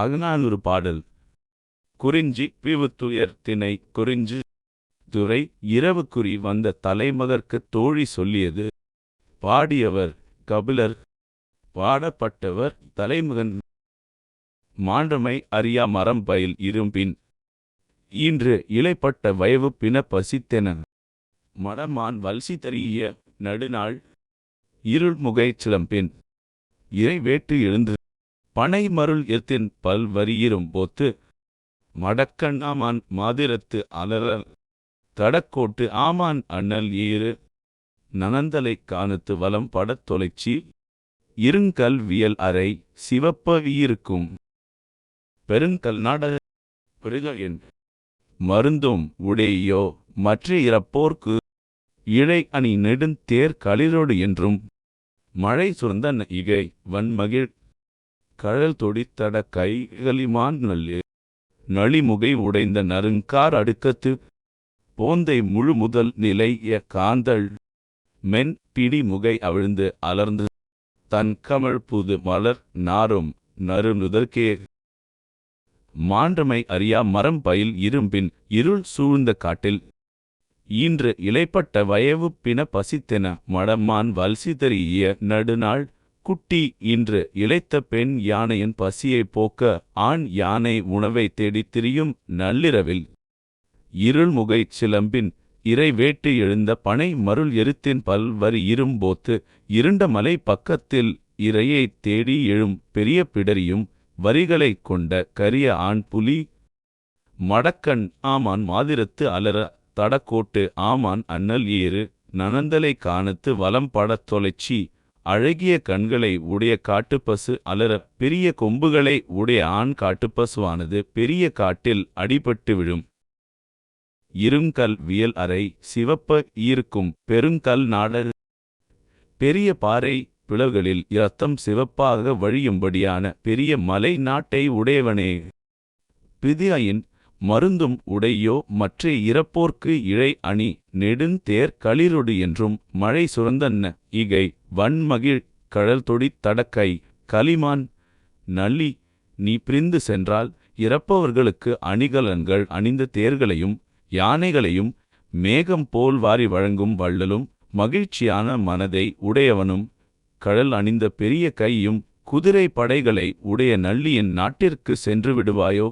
அகநானூறு பாடல். குறிஞ்சி பிவுத்துயர் திணை குறிஞ்சு துறை இரவுக்குறி வந்த தலைமகர்க்குத் தோழி சொல்லியது. பாடியவர் கபிலர். பாடப்பட்டவர் தலைமகன். மாண்டமை அறியா மரம் பயில் இரும்பின். இன்று இலைப்பட்ட வயவு பின பசித்தென. மடமான் வல்சி தருகிய நடுநாள். இருள்முகை சிலம்பின். இறை வேட்டு எழுந்து பனை மருள் எத்தின் பல் வரியிரும் போத்து மடக்கண் ஆமான் மாதிரத்து அலறல் தடக்கோட்டு ஆமான் அண்ணல் ஈறு நனந்தலை காணத்து வலம் படத் தொலைச்சி இருங்கல் வியல் அறை சிவப்ப இருக்கும் பெருங்கல் நாட பெருகஎன் மருந்தும் உடையோ மற்ற இறப்போர்க்கு இழை அணி நெடுந்தேர் களிரோடு என்றும் மழை சுரந்தன் இகை வன்மகிழ் கழல் தொடித்தட கைகளிமான் நல்லு நளிமுகை உடைந்த நறுங்கார் அடுக்கத்து போந்தை முழு முதல் நிலைய காந்தள் மென் பிடி முகை அவிழ்ந்து அலர்ந்து தன் கமழ் புது மலர் நாரும் நறுநுதற்கே மாண்டமை அறியா மரம் பயில் இரும்பின் இருள் சூழ்ந்த காட்டில் ஈன்று இலைப்பட்ட வயவு பின பசித்தென மடமான் வல்சிதறிய நடுநாள் குட்டி இன்று இளைத்த பெண் யானையின் பசியைப் போக்க ஆண் யானை உணவை தேடித் திரியும் நள்ளிரவில். இருள்முகைச் சிலம்பின் இறை வேட்டு எழுந்த பனை மருள் எருத்தின் பல்வரி இரும்போத்து இருண்ட மலை பக்கத்தில் இரையைத் தேடி எழும் பெரிய பிடரியும் வரிகளைக் கொண்ட கரிய ஆண் புலி. மடக்கண் ஆமான் மாதிரத்து அலற தடக்கோட்டு ஆமான் அண்ணல் ஏறு நனந்தலை காணத்து வலம் படத் தொலைச்சி அழகிய கண்களை உடைய காட்டுப்பசு அலற பெரிய கொம்புகளை உடைய ஆண் காட்டுப்பசுவானது பெரிய காட்டில் அடிபட்டு விழும். இருங்கல் வியல் அறை சிவப்ப ஈர்க்கும் பெருங்கல் நாடர் பெரிய பாறை பிளவுகளில் இரத்தம் சிவப்பாக வழியும்படியான பெரிய மலை நாட்டை உடையவனே. பிதியாயின் மருந்தும் உடையோ மற்றே இறப்போர்க்கு இழை அணி நெடுந்தேர் களிரொடு என்றும் மழை சுரந்தன்ன இகை வன்மகிழ் கழல் தொடி தடக்கை கலிமான் நல்லி நீ பிரிந்து சென்றால் இறப்பவர்களுக்கு அணிகலன்கள் அணிந்த தேர்களையும் யானைகளையும் மேகம் போல் வாரி வழங்கும் வள்ளலும் மகிழ்ச்சியான மனதை உடையவனும் கழல் அணிந்த பெரிய கையும் குதிரை படைகளை உடைய நள்ளியின் நாட்டிற்கு சென்று விடுவாயோ?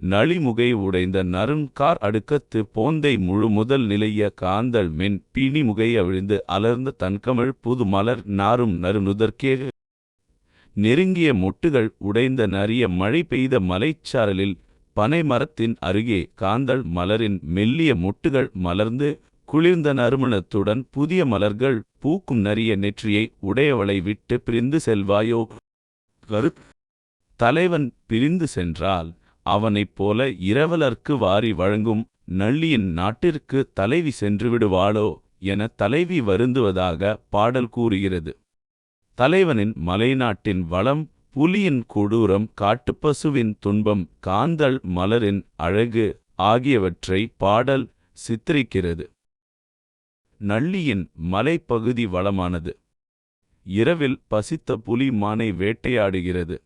நளிமுகை உடைந்த நறுங்கார் அடுக்கத்து போந்தை முழு முதல் நிலைய காந்தள் மென் பிணிமுகை அவிழ்ந்து அலர்ந்த தன்கமிழ் புது மலர் நாரும் நறுநுதற்கே. நெருங்கிய மொட்டுகள் உடைந்த நரிய மழை பெய்த மலைச்சாரலில் பனைமரத்தின் அருகே காந்தள் மலரின் மெல்லிய மொட்டுகள் மலர்ந்து குளிர்ந்த நறுமணத்துடன் புதிய மலர்கள் பூக்கும் நரிய நெற்றியை உடையவளை விட்டு பிரிந்து செல்வாயோ. கரு தலைவன் பிரிந்து சென்றால் அவனைப் போல இரவலர்க்கு வாரி வழங்கும் நள்ளியின் நாட்டிற்கு தலைவி சென்று விடுவாளோ என தலைவி வருந்துவதாக பாடல் கூறுகிறது. தலைவனின் மலைநாட்டின் வளம் புலியின் கொடூரம் காட்டுப்பசுவின் துன்பம் காந்தள் மலரின் அழகு ஆகியவற்றை பாடல் சித்தரிக்கிறது. நள்ளியின் மலைப்பகுதி வளமானது. இரவில் பசித்த புலி மானை வேட்டையாடுகிறது.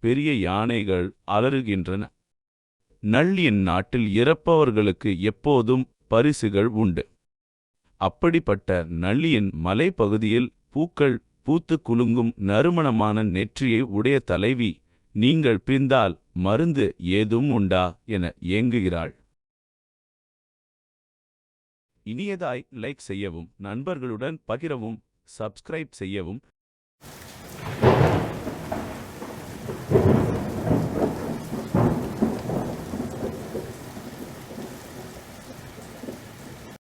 பெரிய யானைகள் அலறுகின்றன. நள்ளியின் நாட்டில் இறப்பவர்களுக்கு எப்போதும் பரிசுகள் உண்டு. அப்படிப்பட்ட நள்ளியின் மலைப்பகுதியில் பூக்கள் பூத்து குலுங்கும் நறுமணமான நெற்றியை உடைய தலைவி நீங்கள் பிரிந்தால் மருந்து ஏதும் உண்டா? என ஏங்குகிறாள். இனியதாய் லைக் செய்யவும் நண்பர்களுடன் பகிரவும் சப்ஸ்கிரைப் செய்யவும்